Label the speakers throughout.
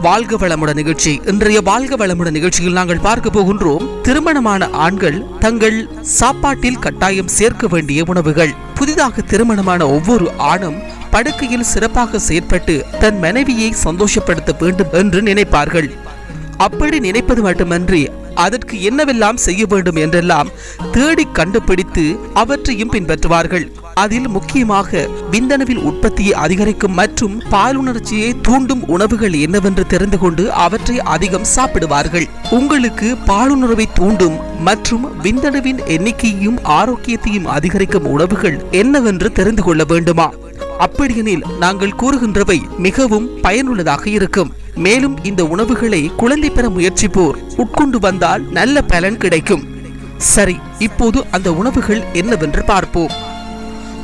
Speaker 1: வாழ்க வளமுட நிகழ்ச்சி. இன்றைய வாழ்க வளமுட நிகழ்ச்சியில் நாங்கள் பார்க்க போகின்றோம் திருமணமான ஆண்கள் தங்கள் சாப்பாட்டில் கட்டாயம் சேர்க்க வேண்டிய உணவுகள். புதிதாக திருமணமான ஒவ்வொரு ஆணும் படுக்கையில் சிறப்பாக செயற்பட்டு தன் மனைவியை சந்தோஷப்படுத்த வேண்டும் என்று நினைப்பார்கள். அப்படி நினைப்பது மட்டுமன்றி அதற்கு என்னவெல்லாம் செய்ய வேண்டும் என்றெல்லாம் தேடி கண்டுபிடித்து அவற்றையும் பின்பற்றுவார்கள். அதில் முக்கியமாக விந்தணுவில் உற்பத்தியை அதிகரிக்கும் மற்றும் பாலுணர்ச்சியை தூண்டும் உணவுகள் என்னவென்று தெரிந்து கொண்டு அவற்றை அதிகம் சாப்பிடுவார்கள். உங்களுக்கு பாலுணர்வை தூண்டும் மற்றும் விந்தணுவின் எண்ணிக்கையையும் ஆரோக்கியத்தையும் அதிகரிக்கும் உணவுகள் என்னவென்று தெரிந்து கொள்ள வேண்டுமா? அப்படியெனில் நாங்கள் கூறுகின்றவை மிகவும் பயனுள்ளதாக இருக்கும். மேலும் இந்த உணவுகளை குழந்தை பெற முயற்சிப்போர் உட்கொண்டு வந்தால் நல்ல பலன் கிடைக்கும். சரி இப்போது அந்த உணவுகள் என்னவென்று பார்ப்போம்.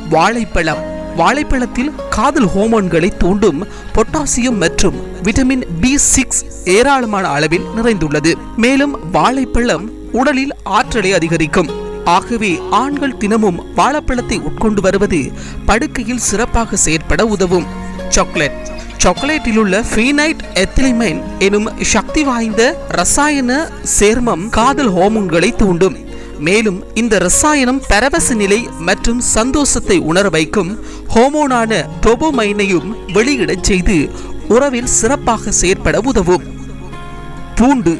Speaker 1: வாழைப்பழம். வாழைப்பழத்தில் காதல் ஹோமோன்களை தூண்டும் பொட்டாசியம் மற்றும் விட்டமின் பி சிக்ஸ் ஏராளமான அளவில் நிறைந்துள்ளது. மேலும் வாழைப்பழம் உடலில் ஆற்றலை அதிகரிக்கும். ஆகவே ஆண்கள் தினமும் வாழைப்பழத்தை உட்கொண்டு வருவது படுக்கையில் சிறப்பாக செயற்பட உதவும். சாக்லேட். சாக்லேட்டில் உள்ள ஃபீனைட் எத்திலிமைன் எனும் சக்தி வாய்ந்த ரசாயன சேர்மம் காதல் ஹோமோன்களை தூண்டும். மேலும் இந்த ரசாயனம் பரவச நிலை மற்றும் சந்தோஷத்தை உணர வைக்கும் ஹோமோனான டொபோமைனையும் வெளியிடச் செய்து உறவில் சிறப்பாக செயற்பட உதவும். பூண்டு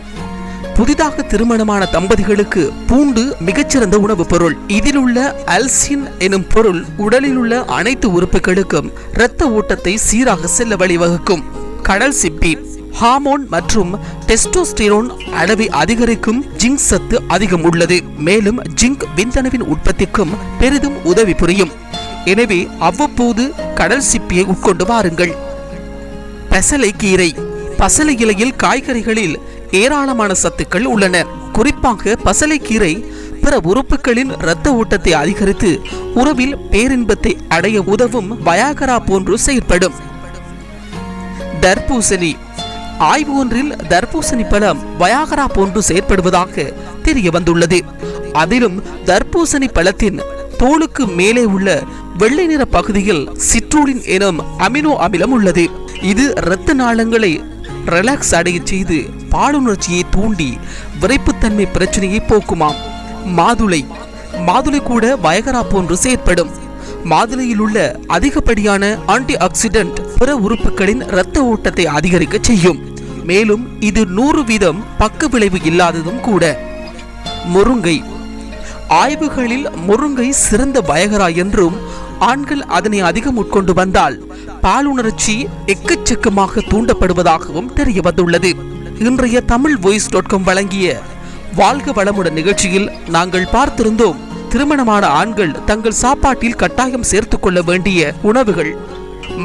Speaker 1: புதிதாக திருமணமான தம்பதிகளுக்கு பூண்டு மிகச்சிறந்த உணவு பொருள். இதில் உள்ள அல்சின் எனும் பொருள் உடலில் உள்ள அனைத்து உறுப்புகளுக்கும் இரத்த ஓட்டத்தை சீராக செல்ல வழிவகுக்கும். கடல் சிப்பி ஹார்மோன் மற்றும் டெஸ்டோஸ்டிரோன் அளவை அதிகரிக்கும் ஜிங்க் சத்து அதிகம் உள்ளது. மேலும் ஜிங்க் விந்தணுவின் உற்பத்திக்கும் பெரிதும் உதவி புரியும். எனவே அவ்வப்போது கடல் சிப்பியை உட்கொண்டு வாருங்கள். பசலை கீரை பசலை இலையில் காய்கறிகளில் ஏராளமான சத்துக்கள் உள்ளன. குறிப்பாக பசலைக்கீரை பிற உறுப்புகளின் இரத்த ஓட்டத்தை அதிகரித்து உறவில் பேரின்பத்தை அடைய உதவும் வயாகரா போன்று செயற்படும். தர்பூசணி. ஆய்வு ஒன்றில் தர்பூசணி பழம் வயாகரா போன்று செயற்படுவதாக தெரிய வந்துள்ளது அதிலும் தர்பூசணி பழத்தின் தோலுக்கு மேலே உள்ள வெள்ளை நிற பகுதியில் சிட்ரோலின் எனும் அமினோ அமிலம் உள்ளது. இது இரத்த நாளங்களை ரிலாக்ஸ் அடைய செய்து பாலுணர்ச்சியை தூண்டி விரைப்புத்தன்மை பிரச்சனையை போக்குமாம். மாதுளை. மாதுளை கூட வயகரா போன்று செயற்படும். மாதுளையில் உள்ள அதிகப்படியான ஆன்டி ஆக்சிடென்ட் பிற உறுப்புகளின் இரத்த ஓட்டத்தை அதிகரிக்க செய்யும். மேலும் இது நூறு வீதம் பக்க விளைவு இல்லாததும் கூட. முருங்கை. ஆய்வுகளில் முருங்கை சிறந்த வயகரா என்றும் ஆண்கள் அதனை அதிகம் உட்கொண்டு வந்தால் பாலுணர்ச்சி எக்கச்சக்கமாக தூண்டப்படுவதாகவும் தெரிய வந்துள்ளது இன்றைய தமிழ் வாய்ஸ் டாட் காம் வழங்கிய வாழ்க வளமுடன் நிகழ்ச்சியில் நாங்கள் பார்த்திருந்தோம் திருமணமான ஆண்கள் தங்கள் சாப்பாட்டில் கட்டாயம் சேர்த்து கொள்ள வேண்டிய உணவுகள்.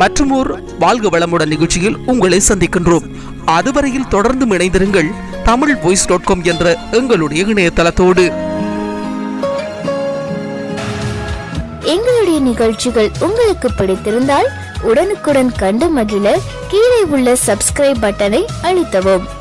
Speaker 1: மற்றுமோர் வாழ்க வளமுடன் நிகழ்ச்சியில் உங்களை சந்திக்கின்றோம். அதுவரையில் தொடர்ந்து இணைந்திருங்கள் தமிழ் வாய்ஸ் டாட் காம் என்ற எங்களுடைய இணையதளத்தோடு.
Speaker 2: எங்களுடைய நிகழ்ச்சிகள் உங்களுக்கு பிடித்திருந்தால் உடனுக்குடன் கண்டு மகிழ கீழே உள்ள சப்ஸ்கிரைப் பட்டனை அழுத்தவும்.